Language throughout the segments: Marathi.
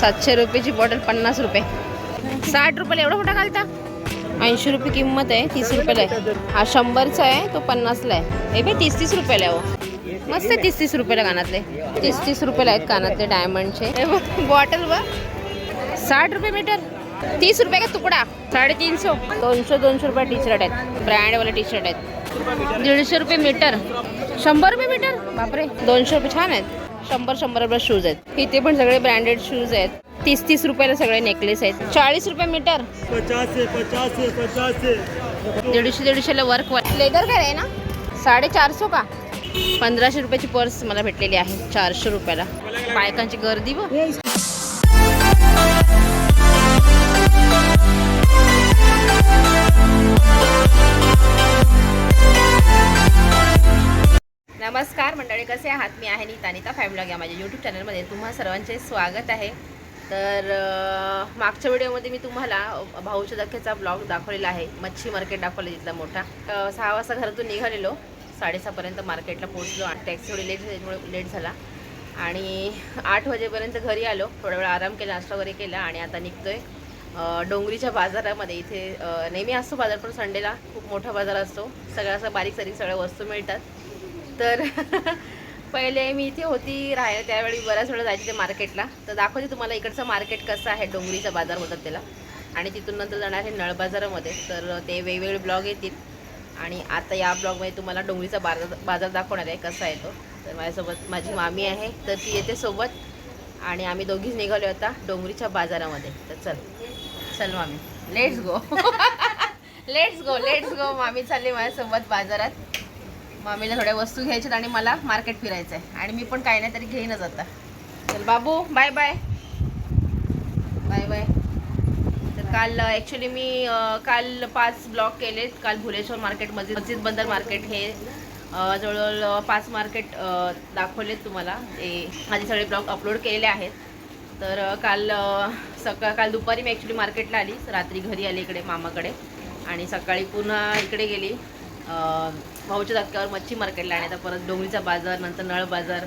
सातशे रुपयाची बॉटल पन्नास रुपये. साठ रुपयाला एवढा मोठा घालता? ऐंशी रुपये किंमत आहे तीस रुपयाला आहे. हा शंभरचा आहे तो पन्नासला आहे. हे बी तीस तीस रुपयाला आहे हो. मस्त आहे तीस तीस रुपयाला कानातले. तीस तीस रुपयाला आहेत कानातले डायमंडचे बॉटल व साठ रुपये मीटर तीस रुपये का तुकडा? साडेतीनशे. दोनशे दोनशे रुपये टी शर्ट आहेत. ब्रँडवाले टी शर्ट आहेत. दीडशे रुपये मीटर शंभर रुपये मीटर बापरे दोनशे रुपये छान आहेत. शंभर शंभर रुपये शूज आहेत. इथे पण सगळे ब्रँडेड शूज आहेत. तीस तीस रुपयाला सगळे नेकलेस आहेत. चाळीस रुपये मीटर पचास पचास पचास. दीडशे दीडशेला वर्क लेदर काय आहे ना? साडेचारशे का? पंधराशे रुपयाची पर्स मला भेटलेली आहे. चारशे रुपयाला. बायकांची गर्दी व नमस्कार मंडळी कसे आहात? मी आहे नीता नीता फॅमिलॉग या माझ्या यूट्यूब चॅनलमध्ये तुम्हा सर्वांचे स्वागत आहे. तर मागच्या व्हिडिओमध्ये मी तुम्हाला भाऊच्या दख्याचा ब्लॉग दाखवलेला आहे. मच्छी मार्केट दाखवलं तिथला मोठा. सहा वाजता घरातून निघालेलो. साडेसहापर्यंत मार्केटला पोहोचलो आणि टॅक्सी थोडी लेट झाल्यामुळे लेट झाला. आणि आठ वाजेपर्यंत घरी आलो. थोडा वेळ आराम केला नाश्ता वगैरे केला आणि आता निघतो आहे डोंगरीच्या बाजारामध्ये इथे नेहमी असतो बाजार पण संडेला खूप मोठा बाजार असतो. सगळ्या असं बारीक सारीक सगळ्या वस्तू मिळतात. तर पहिले मी इथे होती राहायला त्यावेळी बऱ्याच वेळा जायचे ते मार्केटला. तर दाखवते तुम्हाला इकडचं मार्केट कसं आहे डोंगरीचा बाजार होतात त्याला. आणि तिथून नंतर जाणार आहे नळ बाजारामध्ये तर ते वेगवेगळे ब्लॉग येतील. आणि आता या ब्लॉगमध्ये तुम्हाला डोंगरीचा बाजार बाजार दाखवणार आहे कसा आहे तो. तर माझ्यासोबत माझी मामी आहे तर ती येते सोबत. आणि आम्ही दोघीच निघालो आता डोंगरीच्या बाजारामध्ये. तर चल चल मामी. Let's go let's go let's go मामी चालली माझ्यासोबत बाजारात. मामीला थोड्या वस्तू घ्यायच्यात आणि मला मार्केट फिरायचं आहे आणि मी पण काही नाही तरी घेईनच आता. चल बाबू बाय बाय. Bye bye. तर काल ॲक्च्युली मी काल पाच ब्लॉक केलेत. काल भुलेश्वर मार्केट मस्जिद मस्जिद बंदर मार्केट हे जवळजवळ पाच मार्केट दाखवलेत तुम्हाला. ते माझे सगळे ब्लॉग अपलोड केलेले आहेत. तर काल सकाळ काल दुपारी मी ॲक्च्युली मार्केटला आली रात्री घरी आली इकडे मामाकडे. आणि सकाळी पुन्हा इकडे गेली. भाऊच्या धक्क्यावर मच्छी मार्केटला आणि आता परत डोंगरीचा बाजार नंतर नळ बाजार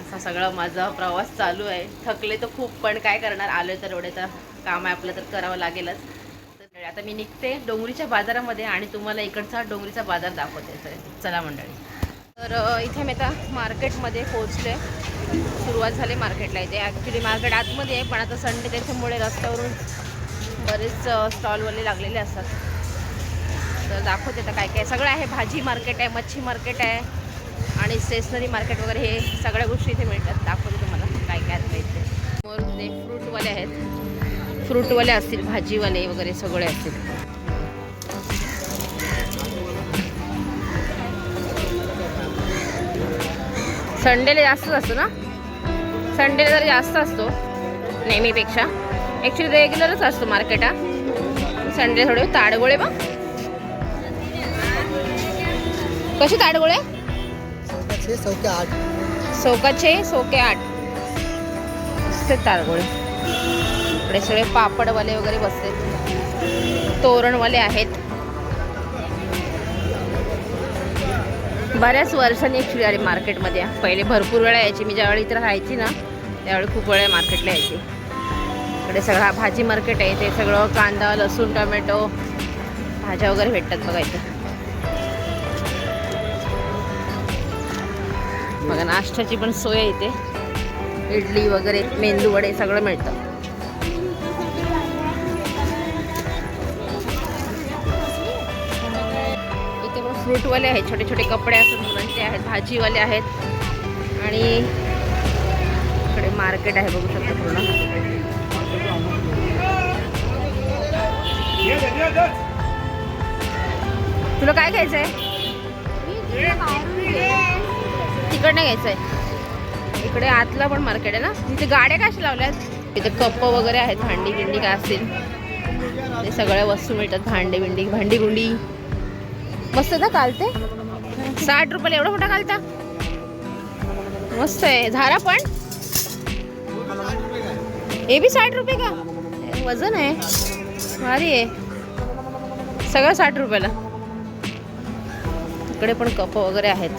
असा सगळा माझा प्रवास चालू आहे. थकले तर खूप पण काय करणार? आलो तर एवढे तर काम आहे आपलं तर करावं लागेलच. तर आता मी निघते डोंगरीच्या बाजारामध्ये आणि तुम्हाला इकडचा डोंगरीचा बाजार दाखवते. तर चला मंडळी. तर इथे मी आता मार्केटमध्ये पोहोचले. सुरुवात झाली मार्केटला इथे. ॲक्च्युली मार्केट आतमध्ये आहे पण आता संडे त्याच्यामुळे रस्त्यावरून बरेच स्टॉलवाले लागलेले असतात. तर दाखवते तर काय काय. सगळं आहे. भाजी मार्केट आहे मच्छी मार्केट आहे. आणि स्टेशनरी मार्केट वगैरे हे सगळ्या गोष्टी इथे मिळतात. दाखवते तुम्हाला काय काय असतं इथे. समोर ते फ्रूटवाले आहेत फ्रूटवाले असतील भाजीवाले वगैरे सगळे असतील. संडेला जास्तच असतो ना? संडेला जर जास्त असतो नेहमीपेक्षा. ॲक्च्युली रेग्युलरच असतो मार्केट हा. संडे थोडे ताडगोळे बा. कशी ताडगोळे छः सौ के आठ. सोकाचे सोके आठ. असते तारगोळे इकडे सगळे पापडवाले वगैरे बसले. तोरणवाले आहेत. बऱ्याच वर्षांनी ॲक्च्युली आली मार्केटमध्ये. पहिले भरपूर वेळा यायची. मी ज्यावेळी इथं राहायची ना त्यावेळी खूप वेळा मार्केटला यायची. इकडे सगळा भाजी मार्केट आहे. ते सगळं कांदा लसूण टोमॅटो भाज्या वगैरे भेटतात बघा इथे. बघा नाश्त्याची पण सोय आहे इथे. इडली वगैरे मेंदू वडे सगळं मिळतं. इथे पण फ्रूटवाले आहेत छोटे छोटे कपडे असतात मुलांचे आहेत भाजीवाले आहेत. आणि इकडे मार्केट आहे बघू शकता पूर्ण. तुला काय घ्यायचं आहे तिकडनं घ्यायचं आहे इकडे आतला पण मार्केट आहे ना? तिथे गाड्या कशा लावल्यात? तिथे कप वगैरे आहेत भांडी बिंडी काय असतील? ते सगळ्या वस्तू मिळतात भांडी बिंडी भांडी गुंडी. मस्त ना कालते साठ रुपयाला एवढा मोठा कालता मस्त आहे. झारा पण? हे बी साठ रुपये का? वजन आहे. भारी आहे. सगळं साठ रुपयाला. इकडे पण कप वगैरे आहेत.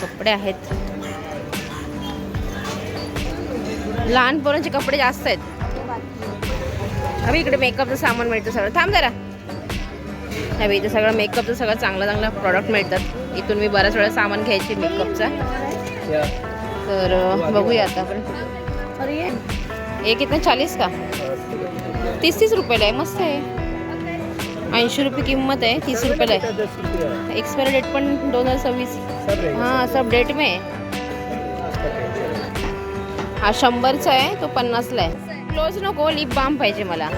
कपडे आहेत. लहान पोरांचे कपडे जास्त आहेत. अभि इकडे मेकअपचं सामान मिळतं सगळं. थांब जरा. अभि इथे सगळं मेकअपचं सगळं चांगलं चांगलं प्रॉडक्ट मिळतात. इथून मी बऱ्याच वेळा सामान घ्यायचे मेकअपचा तर बघूया आता आपण. एक इथं चाळीस का? तीस तीस रुपयाला आहे. मस्त आहे. ऐंशी रुपये किंमत आहे तीस रुपयाला आहे. एक्सपायरी डेट पण दोन हजार सव्वीस. हाँ सब डेट में है हा शंभरचा आहे तो पन्नासला आहे. क्लोज नको लिप बाम पाहिजे मला.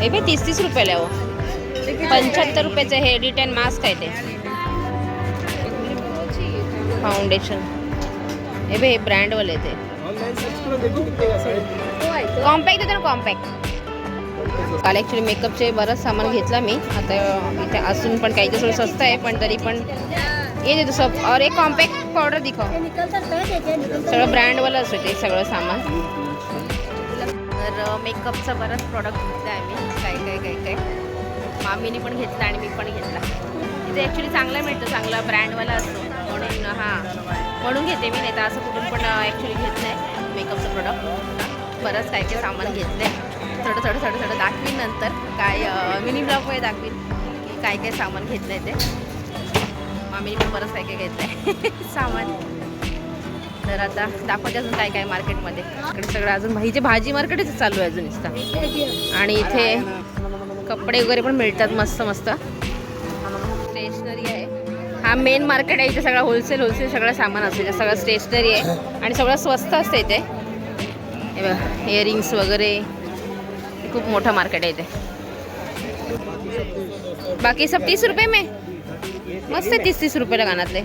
हे बे तीस तीस रुपयाला आहे हो. पंच्याहत्तर रुपयाचं हे रिटर्न मास्क आहे ते. फाउंडेशन हे बे हे ब्रँडवाले ते. कॉम्पॅक्ट येतं ना कॉम्पॅक्ट काल ॲक्च्युली मेकअपचे बरंच सामान घेतला मी. आता इथे असून पण काही थोडं स्वस्त आहे पण तरी पण ये दे सब और एक कॉम्पॅक्ट पावडर दिखाओ सगळं ब्रँडवालं असतं ते सगळं सामान. तर मेकअपचं बरंच प्रॉडक्ट घेतलं आहे मी. काय काय काय काय मामीने पण घेतला आणि मी पण घेतला. तिथे ॲक्च्युली चांगला मिळतं चांगला ब्रँडवाला असतो. म्हणून हां. म्हणून घेते मी नाही तर असं कुठून पण ॲक्च्युली घेत नाही मेकअपचं प्रॉडक्ट बरंच काय काय सामान घेतलं आहे थोडं थोडं थोडं थोडं दाखवीन नंतर. काय मिनी ब्लॉगमध्ये दाखवीन की काय काय सामान घेतलं आहे ते. मामीने पण बरंच काय काय घेतलं आहे सामान. तर आता दाखवते अजून काय काय मार्केटमध्ये. इकडे सगळं अजून भाजीचे भाजी मार्केटच चालू आहे अजून इथं. आणि इथे कपडे वगैरे पण मिळतात मस्त मस्त. स्टेशनरी आहे. हा मेन मार्केट आहे इथे सगळं होलसेल होलसेल सगळं सामान असतं. इथे सगळं स्टेशनरी आहे. आणि सगळं स्वस्त असतं इथे. हे बघा इयरिंग्स वगैरे. खूप मोठं मार्केट आहे इथे. बाकी सब तीस रुपये में? मस्त तीस तीस रुपयाला कानातले.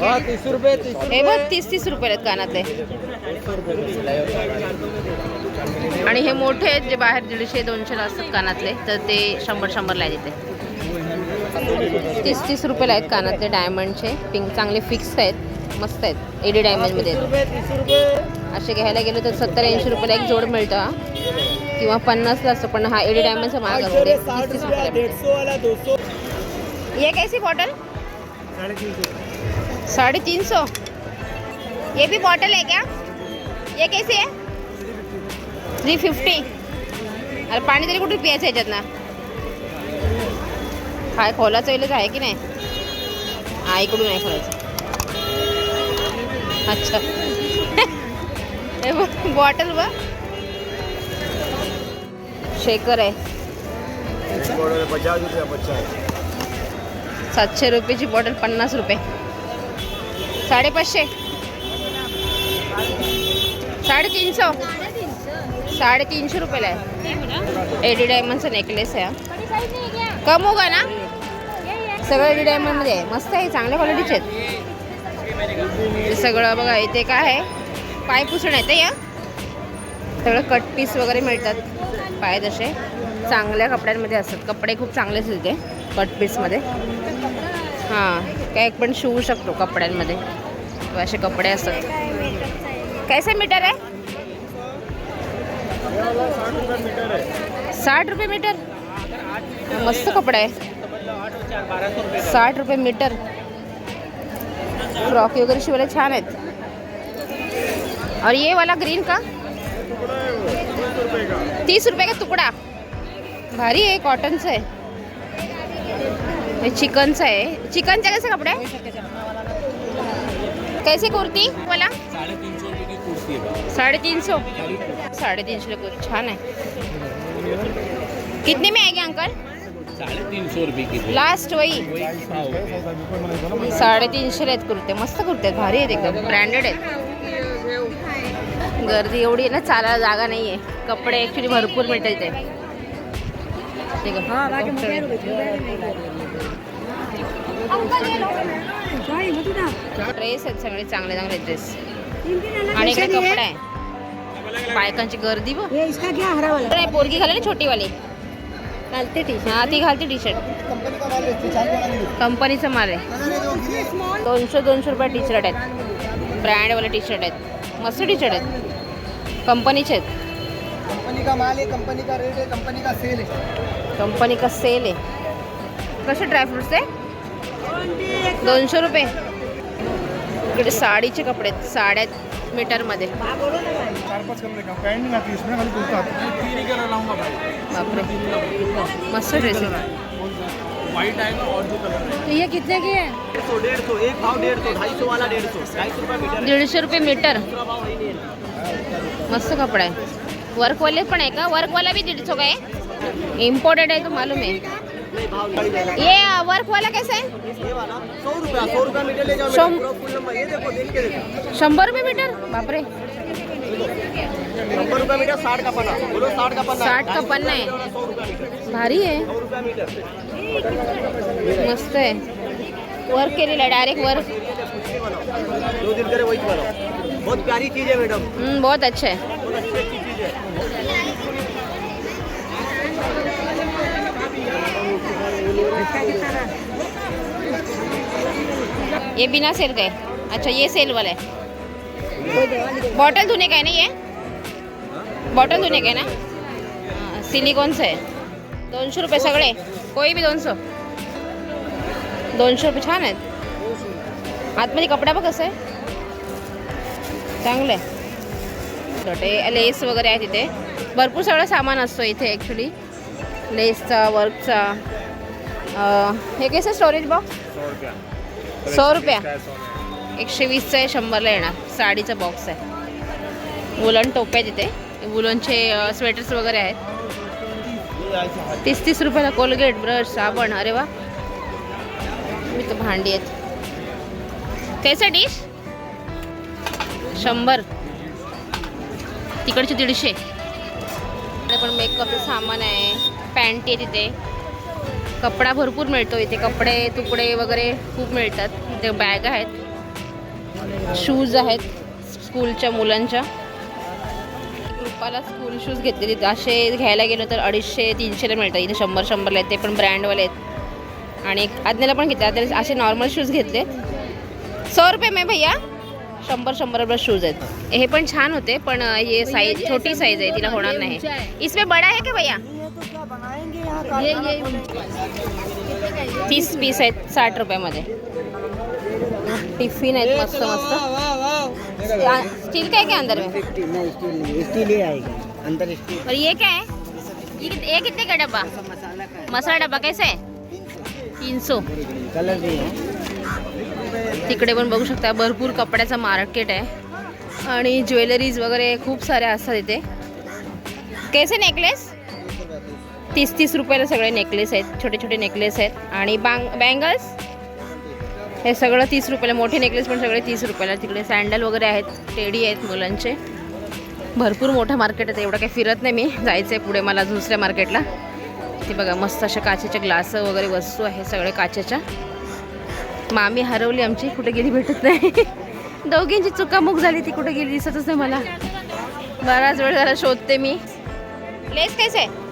हाँ तीस रुपये तीस बघ तीस तीस रुपयाला आहेत कानातले. आणि हे मोठे आहेत जे बाहेर दीडशे दोनशेला असतात कानातले तर ते शंभर शंभरला आहेत इथे. तीस तीस रुपयाला आहेत कानातले डायमंडचे. पिंक चांगले फिक्स आहेत. मस्त आहेत. एडी डायमंडमध्ये असे घ्यायला गेलो तर सत्तर ऐंशी रुपयाला एक जोड मिळतं. हा किंवा पन्नासला असतो पण हा एडी डायमंडचा महाग असतो ये कैसी बॉटल साढ़े तीन सौ साढ़े तीन सौ ये भी बॉटल है क्या? ये कैसी है? थ्री फिफ्टी अरे पाणी तरी कुठे पियायचं याच्यात ना काय खोलाचं वेळेच आहे की नाही? हा इकडून आहे खोलायचं. अच्छा. बॉटल बघ. शेकर आहे. सातशे रुपयाची बॉटल पन्नास रुपये. साडेपाचशे. साडेतीनशे. साडेतीनशे रुपयाला आहे. एडी डायमंडचा नेकलेस आहे कम होगा ना? सगळं एडी डायमंडमध्ये आहे. मस्त आहे चांगल्या क्वालिटीचे आहेत. सगळं बघा इथे काय आहे? पाय पुसण येते या. सगळं कट पीस वगैरे मिळतात. पाय तसे चांगल्या कपड्यांमध्ये असतात. कपडे खूप चांगले असतात ते कट पीसमध्ये हां काय पण शिवू शकतो कपड्यांमध्ये. असे कपडे असतात. कैसे मीटर आहे? साठ रुपये मीटर मस्त कपडा आहे. साठ रुपये मीटर. फ्रॉक वगैरे शिवायला छान आहेत. और ये वाला ग्रीन का? तीस रुपये का तुकडा. भारी आहे कॉटनचं आहे. हे चिकनचं आहे. चिकनचे कैसे कपडे? कैसे कुर्ती? मला साडेतीन तीन सौ साढ़े छान आहे. कितने में आएंगे अंकल? साढ़े तीन सौ रुपये की लास्ट वही. साडेतीनशे आहेत कुर्ते मस्त कुर्ते आहेत भारी आहेत एकदम ब्रँडेड आहेत. गर्दी एवढी आहे ना चालायला जागा नाही आहे कपडे ॲक्च्युली भरपूर मिळतात इथे ते. ड्रेस आहेत? सगळे चांगले चांगले ड्रेस आणि इकडे कपडा. आहे बायकांची गर्दी बघ. ये इसका क्या हरा वाला नाही पोरगी घाले ना छोटी घालते डालते टी हा ती घालते टी शर्ट माल कंपनीचं माल आहे. दोनशे दोनशे रुपये टी शर्ट आहेत. ब्रँडवाले टी शर्ट आहेत. मस्त टी शर्ट आहेत. कंपनीचे आहेत. कंपनी का माल आहे. कंपनी का रेट आहे. कंपनी का सेल आहे कंपनी का सेल आहे कसे ड्रायफ्रुट्स आहे? दोनशे रुपये. इकडे साडीचे कपडे आहेत. साड्या मीटरमध्ये. है बापरे. मस्त ड्रेस आहे. व्हाइट आहे. ना और जो कलर आहे. तो ये कितने की है? डेढ़ सौ डेढ़ सौ एक भाव डेढ़ सौ ढाई सौ वाला डेढ़ सौ। ढाई सौ रुपये मीटर रुपये मस्त कपडा आहे. वर्कवाले पण आहे का? वर्कवाला भी दीड सौ का है इम्पोर्टेड आहे तो मालूम है देना ये वर्क वाला कैसा है? ये वाला सौ रुपया सौ रुपया मीटर ले जाओ सौ- मैडम, पूरा फुल नंबर ये देखो देख के देखो शंभर रुपये मीटर? बापरे। नंबर रुपया मीटर साठ का पन्ना बोलो साठ का पन्ना साठ का पन्ना है। सौ रुपया मीटर भारी आहे सौ रुपया मीटर मस्त आहे वर्क केलेलं आहे डायरेक्ट वर्क ये बनाओ जो दिल करे वही बनाओ बहुत प्यारी चीज है मैडम। हम्म, बहुत अच्छा है। बहुत अच्छी अच्छी चीज है ये बिना सेल का है। अच्छा ये सेल वाला है। बॉटल धोने का है ना ये? बॉटल धोने का है ना? सिलिकॉनचं आहे दोनशे रुपये सगळे। कोई बी दोनशे। दोनशे रुपये छान आहेत। आतमध्ये कपडा बघ कसं आहे. चांगलं आहे. छोटे लेस वगैरे आहे तिथे. भरपूर सगळं सामान असतो इथे ॲक्च्युली लेसचा वर्कचा हे कसं स्टोरेज बॉक्स सौ रुपया. एकशे वीसचं आहे शंभरला येणार. साडीचा बॉक्स आहे. वुलन टोप्या तिथे. वुलनचे स्वेटर्स वगैरे आहेत. तीस तीस रुपयाला कोलगेट ब्रश साबण. अरे वा. मी तर भांडी आहेत. कैसे डिश शंभर. तिकडचे दीडशे. पण मेकअपचं सामान आहे. पॅन्ट आहे तिथे. कपडा भरपूर मिळतो इथे. कपडे तुकडे वगैरे खूप मिळतात. इथे बॅग आहेत. शूज आहेत स्कूलच्या मुलांच्या. रुपाला स्कूल शूज घेतले तिथे असे घ्यायला गेलो तर अडीचशे तीनशेला मिळतात. इथे शंभर शंभरला आहेत. ते पण ब्रँडवाले आहेत. आणि आज्ञाला पण घेतले आज्ञाला असे नॉर्मल शूज घेतले. सौ रुपये में भैया. शंभर शंभर रुपये शूज आहेत. हे पण छान होते पण हे साईज छोटी साईज आहे. तिला होणार नाही. इसमें बडा आहे का भैया? तीस पीस आहेत साठ रुपयामध्ये. टिफिन आहेत मस्त मस्त. स्टील का है क्या अंदर में स्टील अंदर और ये क्या? है ये कितने का डब्बा? मसाला डब्बा कैसे है तीन सौ कलर तिकडे पण बघू शकता भरपूर कपड्याचं मार्केट आहे. आणि ज्वेलरीज वगैरे खूप साऱ्या असतात इथे. कैसे नेकलेस तीस तीस रुपयाला सगळे नेकलेस आहेत छोटे छोटे नेकलेस आहेत. आणि बांग बँगल्स हे सगळं तीस रुपयाला मोठे नेकलेस पण सगळे तीस रुपयाला. तिकडे सँडल वगैरे आहेत टेडी आहेत मुलांचे. भरपूर मोठं मार्केट आहे एवढं काही फिरत नाही मी. जायचं आहे पुढे मला दुसऱ्या मार्केटला ते बघा मस्त अशा काचेच्या ग्लास वगैरे वस्तू आहे सगळे काचेच्या. मामी हरवली आमची कुठे गेली भेटत नाही. दोघींची चुकामुक झाली ती कुठे गेली दिसतच नाही मला. बराच वेळ जरा शोधते मी. लेस कैसे आहे?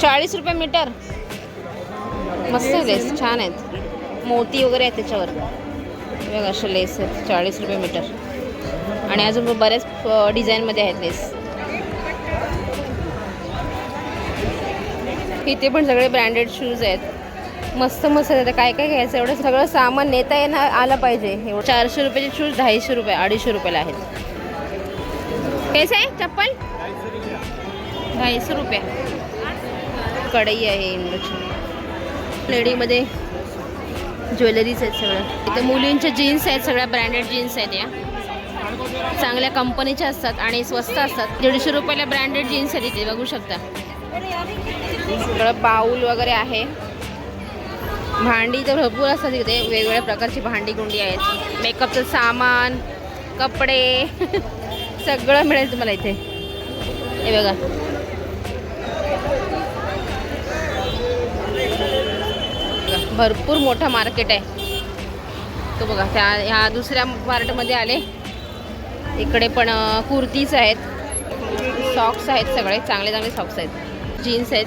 चाळीस रुपये मीटर. मस्त लेस छान आहेत. मोती वगैरे आहेत त्याच्यावर. बघा असे लेस आहेत चाळीस रुपये मीटर. आणि अजून बऱ्याच डिझाईनमध्ये आहेत लेस. इथे पण सगळे ब्रँडेड शूज आहेत. मस्त मस्त आहे. आता काय काय घ्यायचं? एवढं सगळं सामान नेता येणं आलं पाहिजे. एवढं चारशे रुपयाचे शूज ढाईशे रुपये अडीचशे रुपयाला आहेत. कैसे आहे? चप्पल? ढाईशे रुपये. कढई आहे इंडक्शन लेडीमध्ये ज्वेलरीज आहेत सगळं. इथे मुलींच्या जीन्स आहेत सगळ्या ब्रँडेड जीन्स आहेत या. चांगल्या कंपनीच्या असतात आणि स्वस्त असतात. दीडशे रुपयाला ब्रँडेड जीन्स आहेत इथे बघू शकता. सगळं बाऊल वगैरे आहे. भांडी तर भरपूर असतात इथे वेगवेगळ्या प्रकारची भांडी गुंडी आहेत. मेकअपचं सामान कपडे सगळं मिळेल तुम्हाला इथे. हे बघा. भरपूर मोठं मार्केट आहे. तो बघा त्या ह्या दुसऱ्या पार्टमध्ये आले. इकडे पण कुर्तीज आहेत. सॉक्स आहेत सगळे चांगले चांगले सॉक्स आहेत. जीन्स आहेत.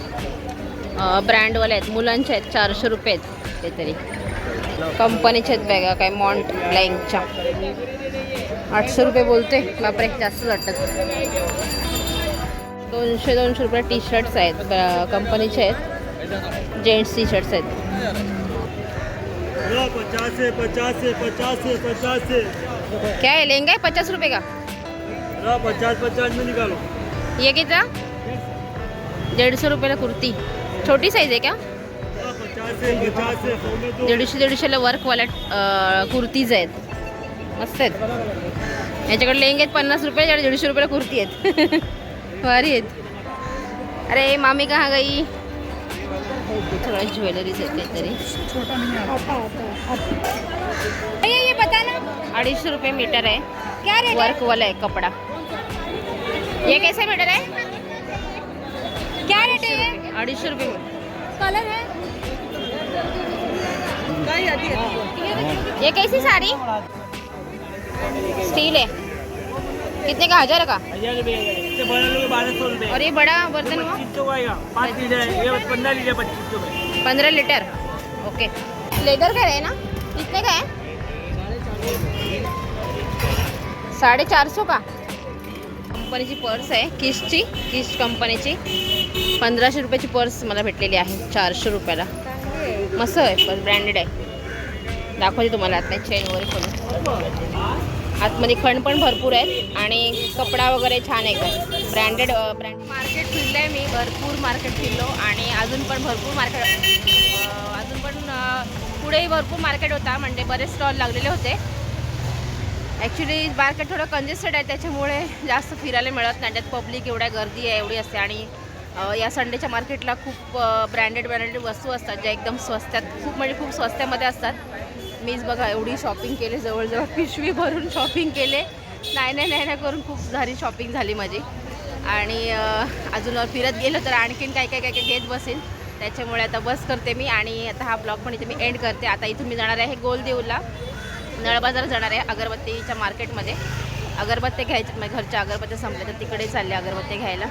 ब्रँडवाले आहेत. मुलांचे आहेत चारशे रुपये आहेत ते तरी कंपनीचे आहेत बॅगा काय मॉन्ट ब्लँकच्या आठशे रुपये बोलते बापरे जास्तच वाटतात दोनशे दोनशे रुपये टी शर्ट्स आहेत. ब- कंपनीचे आहेत. जेंट्स टी शर्ट्स आहेत. पचास पचास पचास पचास। क्या है लेंगे है पचास रुपये का? पचास पचास में निकालो। ये कितना? दीड सौ रुपयाला कुर्ती। छोटी साईज आहे का दीडशे दीडशेला वर्कवाल्या कुर्तीज आहेत। मस्त आहेत। याच्याकडे लेंगे आहेत पन्नास रुपये दीडशे रुपयाला कुर्ती आहेत. भारी आहेत. अरे मामी कहा गई? थोडा ज्वेलरीज आहेत काहीतरी छोटा नहीं है। ये ये बताना। अडीचशे रुपये मीटर आहे क्या रेट है? आहे कपडा। ये कैसे मीटर है? क्या रेट है ये? अडीचशे रुपये कलर है। ये कैसी साड़ी? स्टील है। कितने का? हज़ार का? हज़ार रुपये इससे बड़ा लोगे बारह सौ रुपये और ये बड़ा बर्तन हुआ? पच्चीस सौ आएगा। पाँच लीटर है। ये पंद्रह लीटर पच्चीस सौ पंद्रह लीटर? ओके। लेदर का है ना? कितने का है? साडे चार सौ का। कंपनीची पर्स आहे किस्टची किस्ट कंपनीची पंधराशे रुपयाची पर्स मला भेटलेली आहे चारशे रुपयाला. मस्त आहे पण ब्रँडेड आहे. दाखवते तुम्हाला आतमध्ये चेन वगैरे खोलून. आतमध्ये खण पण भरपूर आहेत आणि कपडा वगैरे छान आहे का ब्रँडेड ब्रँड मार्केट फिरलं आहे मी भरपूर मार्केट फिरलो आणि अजून पण भरपूर मार्केट अजून पण पुढेही भरपूर मार्केट होता म्हणजे बरेच स्टॉल लागलेले होते. ॲक्च्युली मार्केट थोडं कंजेस्टेड आहे त्याच्यामुळे जास्त फिरायला मिळत नाही. त्यात पब्लिक एवढ्या गर्दी आहे एवढी असते. आणि या संडेच्या मार्केटला खूप ब्रँडेड ब्रँडेड वस्तू असतात ज्या एकदम स्वस्तात खूप म्हणजे खूप स्वस्त्यामध्ये असतात. मीच बघा एवढी शॉपिंग केली जवळजवळ पिशवी भरून शॉपिंग केले. नाही नाही नाही नाही करून खूप सारी शॉपिंग झाली माझी. आणि अजून फिरत गेलो तर आणखीन काय काय काय काय घेत बसेन. त्याच्यामुळे आता बस करते मी आणि आता हा ब्लॉग पण इथे मी एंड करते. आता इथून मी जाणार आहे गोलदेऊला नळबाजार जाणार आहे अगरबत्तीच्या मार्केटमध्ये. अगरबत्ती घ्यायच्या म्हणजे घरच्या अगरबत्त्या संपल्या तर तिकडे चालले अगरबत्ती घ्यायला.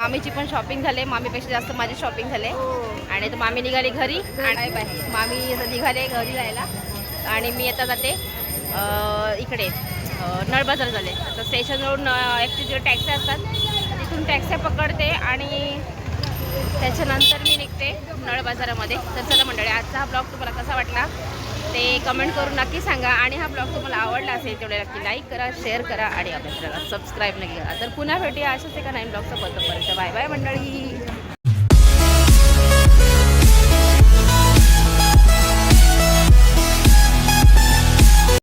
मामीची पण शॉपिंग झाले. मामीपेक्षा जास्त माझी शॉपिंग झाले. आणि तर मामी निघाली घरी. आणि बाय मामी निघाले घरी जायला आणि मी आता जाते इकडे नळ नळबाजार झाले आता स्टेशनवरून ॲक्च्युली जे टॅक्सी असतात तिथून टॅक्सी पकडते आणि त्याच्यानंतर मी निघते नळ बाजारामध्ये तर चला मंडळी आजचा हा ब्लॉग तुम्हाला कसा वाटला ते कमेंट करून नक्की सांगा. आणि हा ब्लॉग तुम्हाला आवडला असेल तेवढे नक्की लाईक करा शेअर करा आणि आपल्या सबस्क्राईब नक्की करा तर पुन्हा भेटूया अशाच एका नाही ब्लॉगचा बद्दल बाय बाय मंडळी.